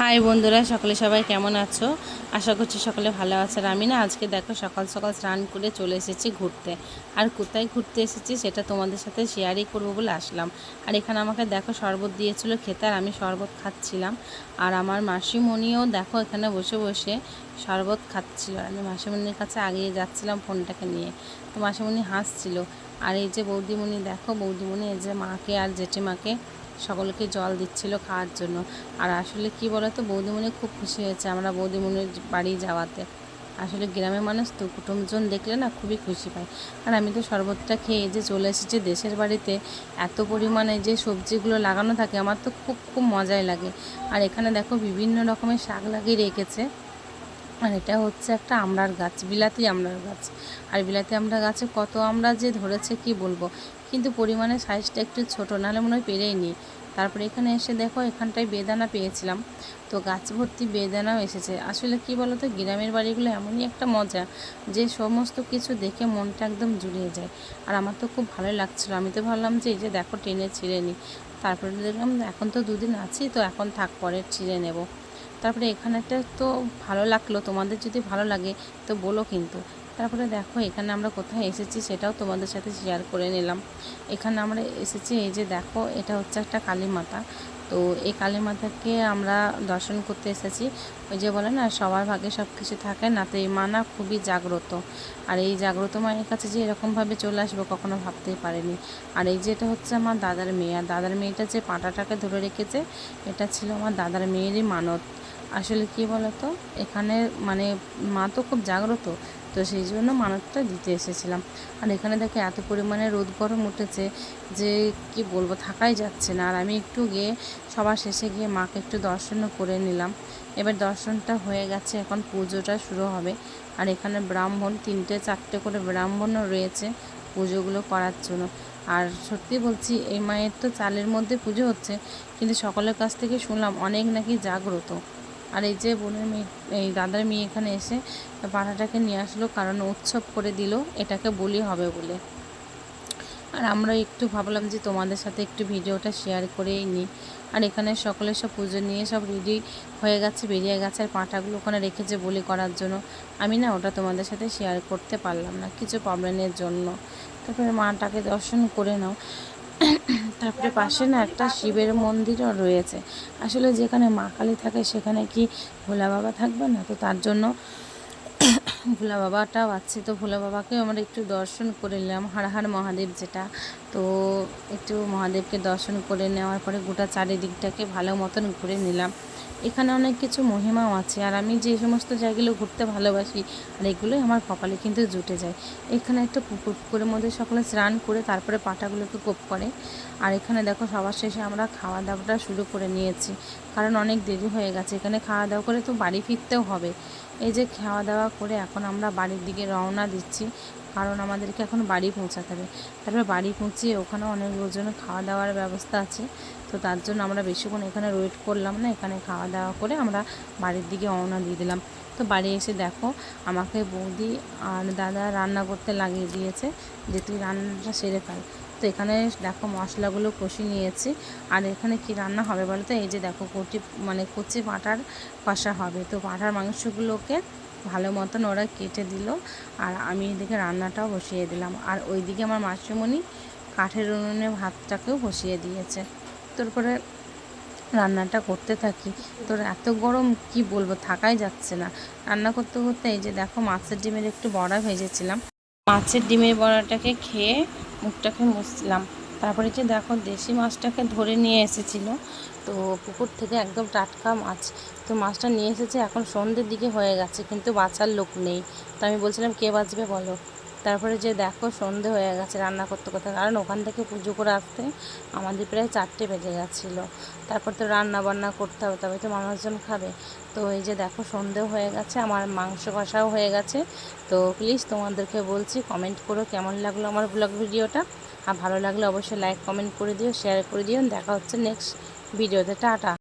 High বন্ধুরা, সকলে সবাই কেমন আছো? আশা করছি সকলে ভালো আছে আর আমি না আজকে দেখো সকাল সকাল স্নান করে চলে এসেছি ঘুরতে। আর কোথায় ঘুরতে এসেছি সেটা তোমাদের সাথে শেয়ারই করব বলে আসলাম। আর এখানে আমাকে দেখো শরবত দিয়েছিল খেতে, আর আমি শরবত খাচ্ছিলাম। আর আমার মাসিমণিও দেখো এখানে বসে বসে শরবত খাচ্ছিল। আমি মাসিমণির কাছে আগিয়ে যাচ্ছিলাম ফোনটাকে নিয়ে। তো মাসিমণি হাসছিল। আর এই যে বৌদিমণি, দেখো বৌদিমণি, এই যে মাকে আর জেঠিমাকে সকলকে জল দিচ্ছিল খাওয়ার জন্য। আর আসলে কি বলতো, বৌদিমণি খুব খুশি হয়েছে আমরা বৌদিমণির বাড়ি যাওয়াতে। আসলে গ্রামের মানুষ তো, কুটুমজন দেখলে না খুবই খুশি পায়। আর আমি তো শরবতটা খেয়ে যে চলে এসেছি দেশের বাড়িতে, এত পরিমাণে যে সবজিগুলো লাগানো থাকে, আমার তো খুব খুব মজাই লাগে। আর এখানে দেখো বিভিন্ন রকমের শাক লাগিয়ে রেখেছে। আর এটা হচ্ছে একটা আমড়ার গাছ, বিলাতি আমড়ার গাছ। আর বিলাতি আমড়া গাছে কত আমড়া যে ধরেছে কি বলব? কিন্তু পরিমাণে সাইজটা একটু ছোটো, নাহলে মনে হয় পেরেই নি তারপরে এখানে এসে দেখো, এখানটায় বেদানা পেয়েছিলাম। তো গাছ ভর্তি বেদানাও এসেছে। আসলে কি বলো তো গ্রামের বাড়িগুলো এমনই একটা মজা, যে সমস্ত কিছু দেখে মনটা একদম জুড়িয়ে যায়। আর আমার তো খুব ভালো লাগছিল। আমি তো ভাবলাম যে, এই যে দেখো, টেনে ছিঁড়ে নিই তারপরে দেখলাম, এখন তো দুদিন আছি, তো এখন থাক, পরে ছিঁড়ে নেব। তারপরে এখানেটা তো ভালো লাগল, তোমাদের যদি ভালো লাগে তো বলো কিন্তু। তারপরে দেখো এখানে আমরা কোথায় এসেছি সেটাও তোমাদের সাথে শেয়ার করে নিলাম। এখানে আমরা এসেছি এই যে দেখো, এটা হচ্ছে একটা কালী মাতা। তো এই কালী মাতাকে আমরা দর্শন করতে এসেছি। ওই যে বলে না, সবার ভাগে সব কিছু থাকে না, তো এই মা না খুবই জাগ্রত। আর এই জাগ্রত মায়ের কাছে যে এরকমভাবে চলে আসব কখনো ভাবতেই পারিনি। আর এই যেটা হচ্ছে আমার দাদার মেয়ে, আর দাদার মেয়েটা যে পাটাটাকে ধরে রেখেছে, এটা ছিল আমার দাদার মেয়েরই মানত। আসলে কি বলতো? এখানে মানে মা তো খুব জাগ্রত, তো সেই জন্য মানতটা দিতে এসেছিলাম। আর এখানে দেখে এত পরিমাণে রোদ গরম উঠেছে যে কি বলব, থাকাই যাচ্ছে না। আর আমি একটু গিয়ে সবার শেষে গিয়ে মাকে একটু দর্শনও করে নিলাম। এবার দর্শনটা হয়ে গেছে, এখন পুজোটা শুরু হবে। আর এখানে ব্রাহ্মণ, তিনটে চারটে করে ব্রাহ্মণও রয়েছে পুজোগুলো করার জন্য। আর সত্যি বলছি, এই মায়ের তো চালের মধ্যে পুজো হচ্ছে, কিন্তু সকলের কাছ থেকে শুনলাম অনেক নাকি জাগ্রত। আর এই যে বোনের মেয়ে, এই দাদার মেয়ে এখানে এসে পাঠাটাকে নিয়ে আসলো, কারণ উৎসব করে দিল, এটাকে বলি হবে বলে। আর আমরা একটু ভাবলাম যে তোমাদের সাথে একটু ভিডিওটা শেয়ার করেই নিই আর এখানে সকলে সব পুজো নিয়ে সব রেডি হয়ে গেছে, বেরিয়ে গেছে, আর পাঁঠাগুলো ওখানে রেখেছে বলি করার জন্য। আমি না ওটা তোমাদের সাথে শেয়ার করতে পারলাম না, কিছু প্রবলেমের জন্য। তারপরে মাটাকে দর্শন করে নাও। তারপরে পাশে না একটা শিবের মন্দিরও রয়েছে। আসলে যেখানে মা কালী থাকে সেখানে কি ভোলা বাবা থাকবে না? তো তার জন্য ভোলা বাবাটাও আছে তো ভোলা বাবাকেও আমরা একটু দর্শন করে নিলাম, হাড়হাড় মহাদেব যেটা। তো একটু মহাদেবকে দর্শন করে নেওয়ার পরে গোটা চারিদিকটাকে ভালো মতন ঘুরে নিলাম। এখানে অনেক কিছু মহিমাও আছে আর আমি যে সমস্ত জায়গাগুলো ঘুরতে ভালোবাসি আর এগুলোই আমার কপালে কিন্তু জুটে যায়। এখানে একটা পুকুর, পুকুরের মধ্যে সকলে স্নান করে তারপরে পাটাগুলোকে কোপ করে। আর এখানে দেখো সবার শেষে আমরা খাওয়া দাওয়াটা শুরু করে নিয়েছি। কারণ অনেক দেরি হয়ে গেছে। এখানে খাওয়া দাওয়া করে তো বাড়ি ফিরতেও হবে। এই যে খাওয়া দাওয়া করে এখন আমরা বাড়ির দিকে রওনা দিচ্ছি, কারণ আমাদেরকে এখন বাড়ি পৌঁছাতে হবে। তারপরে বাড়ি পৌঁছিয়ে ওখানে অনেক লোকজনের খাওয়া দাওয়ার ব্যবস্থা আছে। তো তার জন্য আমরা বেশিক্ষণ এখানে ওয়েট করলাম না, এখানে খাওয়া দাওয়া করে আমরা বাড়ির দিকে রওনা দিয়ে দিলাম। তো বাড়ি এসে দেখো, আমাকে বৌদি আর দাদা রান্না করতে লাগিয়ে দিয়েছে যে তুই রান্নাটা সেরে ফেল। তো এখানে দেখো মশলাগুলো কষি নিয়েছি। আর এখানে কি রান্না হবে বলো তো এই যে দেখো কচি মানে কচি পাঁটার কষা হবে। তো পাঁটার মাংসগুলোকে ভালো মতন ওরা কেটে দিল। আর আমি এদিকে রান্নাটাও বসিয়ে দিলাম। আর ওইদিকে আমার মাসিমণি কাঠের উনুনে ভাতটাকেও বসিয়ে দিয়েছে। তারপরে রান্নাটা করতে থাকি। তোর এত গরম কি বলব? থাকাই যাচ্ছে না। রান্না করতে করতে এই যে দেখো মাছের ডিমের একটু বড়া ভেজেছিলাম। মাছের ডিমের বড়াটাকে খেয়ে মুখটাকে মুছলাম। তারপরে যে দেখো দেশি মাছটাকে ধরে নিয়ে এসেছিল, তো পুকুর থেকে একদম টাটকা মাছ। তো মাছটা নিয়ে এসেছে, এখন সন্ধ্যের দিকে হয়ে গেছে, কিন্তু বাঁচার লোক নেই। তো আমি বলছিলাম, কে বাঁচবে বলো? তারপরে যে দেখো সন্ধে হয়ে গেছে, রান্না করতে করতে। কারণ ওখান থেকে পুজো করে আসতে আমাদের প্রায় চারটে বেজে গেছিল। তারপর তো রান্না বান্না করতে হবে, তবে তো মানুষজন খাবে। তো এই যে দেখো সন্ধে হয়ে গেছে, আমার মাংস কষাও হয়ে গেছে। তো প্লিজ তোমাদেরকে বলছি কমেন্ট করো কেমন লাগল আমার ব্লগ ভিডিওটা। আর ভালো লাগলে অবশ্যই লাইক কমেন্ট করে দিও শেয়ার করে দিও। দেখা হচ্ছে নেক্সট ভিডিওতে টাটা।